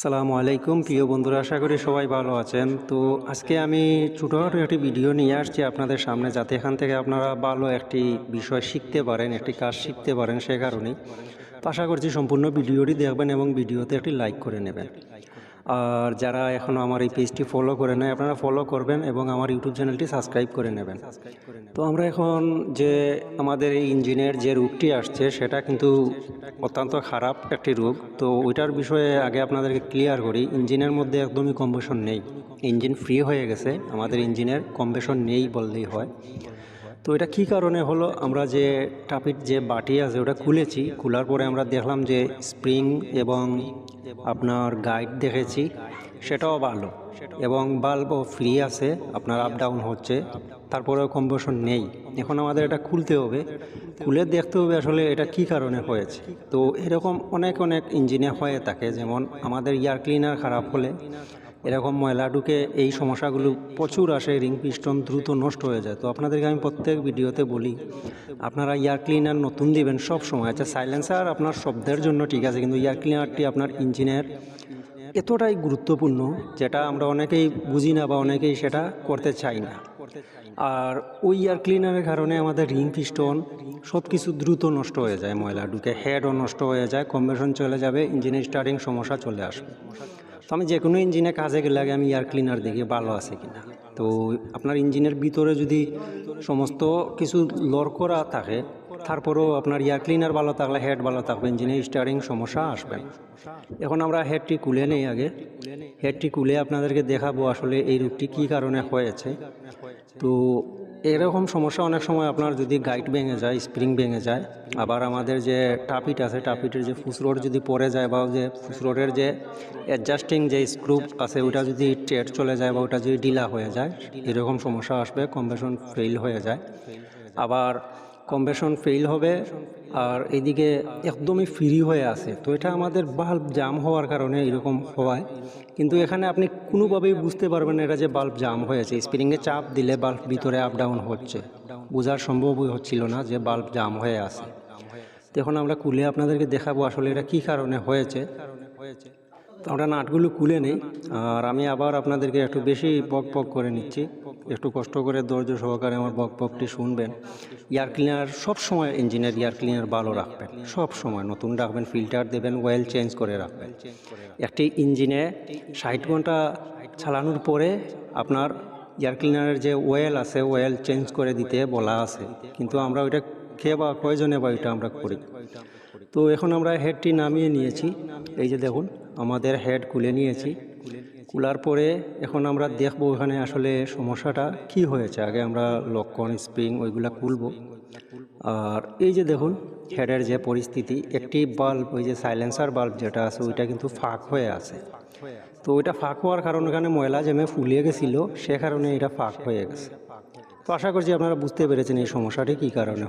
সালামু আলাইকুম। প্রিয় বন্ধুরা, আশা করি সবাই ভালো আছেন। তো আজকে আমি ছোটোখাটো একটি ভিডিও নিয়ে আসছি আপনাদের সামনে, যাতে এখান থেকে আপনারা ভালো একটি বিষয় শিখতে পারেন, একটি কাজ শিখতে পারেন সে কারণেই। তো আশা করছি সম্পূর্ণ ভিডিওটি দেখবেন এবং ভিডিওতে একটি লাইক করে নেবেন। আর যারা এখনও আমার এই পেজটি ফলো করে নেয় আপনারা ফলো করবেন এবং আমার ইউটিউব চ্যানেলটি সাবস্ক্রাইব করে নেবেন। তো আমরা এখন যে আমাদের এই ইঞ্জিনের যে রোগটি আসছে, সেটা কিন্তু অত্যন্ত খারাপ একটি রোগ। তো ওইটার বিষয়ে আগে আপনাদেরকে ক্লিয়ার করি ইঞ্জিনের মধ্যে একদমই কম্বেশন নেই। ইঞ্জিন ফ্রি হয়ে গেছে, আমাদের ইঞ্জিনের কম্বেশন নেই বললেই হয়। তো এটা কী কারণে হলো? আমরা যে টাপির যে বাটি আছে ওটা খুলেছি, খোলার পরে আমরা দেখলাম যে স্প্রিং এবং আপনার গাইড দেখেছি, সেটাও ভালো এবং বাল্বও ফ্রি আছে, আপনার আপ ডাউন হচ্ছে, তারপরেও কম্পোশন নেই। এখন আমাদের এটা খুলতে হবে, খুলে দেখতে হবে আসলে এটা কি কারণে হয়েছে। তো এরকম অনেক অনেক ইঞ্জিনে হয়ে থাকে, যেমন আমাদের এয়ার ক্লিনার খারাপ হলে এরকম ময়লা ঢুকে এই সমস্যাগুলো প্রচুর আসে রিং পিস্টন দ্রুত নষ্ট হয়ে যায়। তো আপনাদেরকে আমি প্রত্যেক ভিডিওতে বলি, আপনারা এয়ার ক্লিনার নতুন দিবেন সব সময়। আচ্ছা সাইলেন্সার আপনার শব্দের জন্য ঠিক আছে, কিন্তু এয়ার ক্লিনারটি আপনার ইঞ্জিনের এতটাই গুরুত্বপূর্ণ যেটা আমরা অনেকেই বুঝি না বা অনেকেই সেটা করতে চাই না। আর ওই এয়ার ক্লিনারের কারণে আমাদের রিং পিস্টন সব কিছু দ্রুত নষ্ট হয়ে যায়, ময়লা ঢুকে, হেডও নষ্ট হয়ে যায়, কম্বেশন চলে যাবে, ইঞ্জিনের স্টার্টিং সমস্যা চলে আসবে। তো আমি যে কোনো ইঞ্জিনে কাজে গেলে আগে আমি এয়ার ক্লিনার দেখি, ভালো আছে কিনা। তো আপনার ইঞ্জিনের ভিতরে যদি সমস্ত কিছু লর করা থাকে, তারপরেও আপনার এয়ার ক্লিনার ভালো থাকলে হেড ভালো থাকবে, ইঞ্জিনের স্টারিং সমস্যা আসবে। এখন আমরা হেডটি খুলে নেই আগে। হেডটি খুলে আপনাদেরকে দেখাবো আসলে এই রূপটি কী কারণে হয়েছে। তো এরকম সমস্যা অনেক সময় আপনার যদি গাইড ভেঙে যায় স্প্রিং ভেঙে যায়, আবার আমাদের যে টাপিট আছে, টাপিটের যে ফুসরোড যদি পড়ে যায় বা যে ফুসরোডের যে অ্যাডজাস্টিং যে স্ক্রু আছে ওটা যদি টেট চলে যায় বা ওটা যদি ডিলা হয়ে যায়, এরকম সমস্যা আসবে কম্বেশন ফেল হয়ে যায়। আবার কম্বেশন ফেল হবে, আর এদিকে একদমই ফ্রি হয়ে আছে। তো এটা আমাদের বাল্ব জাম হওয়ার কারণে এরকম হওয়ায়। কিন্তু এখানে আপনি কোনোভাবেই বুঝতে পারবেন এটা যে বাল্ব জাম হয়েছে। স্প্রিংয়ে চাপ দিলে বাল্ব ভিতরে আপ ডাউন হচ্ছে। বোঝার সম্ভবই হচ্ছিল না যে বাল্ব জাম হয়ে আছে। এখন আমরা খুলে আপনাদেরকে দেখাবো আসলে এটা কী কারণে হয়েছে। তো আমরা নাটগুলো খুলে নেই, আর আমি আবার আপনাদেরকে একটু বেশি বক বক করে নিচ্ছি। একটু কষ্ট করে ধৈর্য সহকারে আমার বক বকটি শুনবেন। এয়ার ক্লিনার সব সময় ইঞ্জিনের এয়ার ক্লিনার ভালো রাখবেন। সব সময় নতুন রাখবেন, ফিল্টার দেবেন, ওয়েল চেঞ্জ করে রাখবেন। একটি ইঞ্জিনে ষাট ঘণ্টা চালানোর পরে আপনার এয়ার ক্লিনারের যে ওয়েল আছে, ওয়েল চেঞ্জ করে দিতে বলা আছে। কিন্তু আমরা ওইটা খেয়ে বা কয়জনে বা ওইটা আমরা করি? তো এখন আমরা হেডটি নামিয়ে নিয়েছি। এই যে দেখুন, আমাদের হেড খুলে নিয়েছি। খোলার পরে এখন আমরা দেখব ওখানে আসলে সমস্যাটা কি হয়েছে। আগে আমরা লক্ষণ স্প্রিং ওইগুলা খুলবো। আর এই যে দেখুন হেডের যে পরিস্থিতি, একটি বাল্ব ওই যে সাইলেন্সার বাল্ব যেটা আছে, ওইটা কিন্তু ফাঁক হয়ে আছে। তো ওইটা ফাঁক হওয়ার কারণে এখানে ময়লা জমে ফুলিয়ে গেছিল, সে কারণে এটা ফাঁক হয়ে গেছে। তো আশা করছি আপনারা বুঝতে পেরেছেন এই সমস্যাটি কী কারণে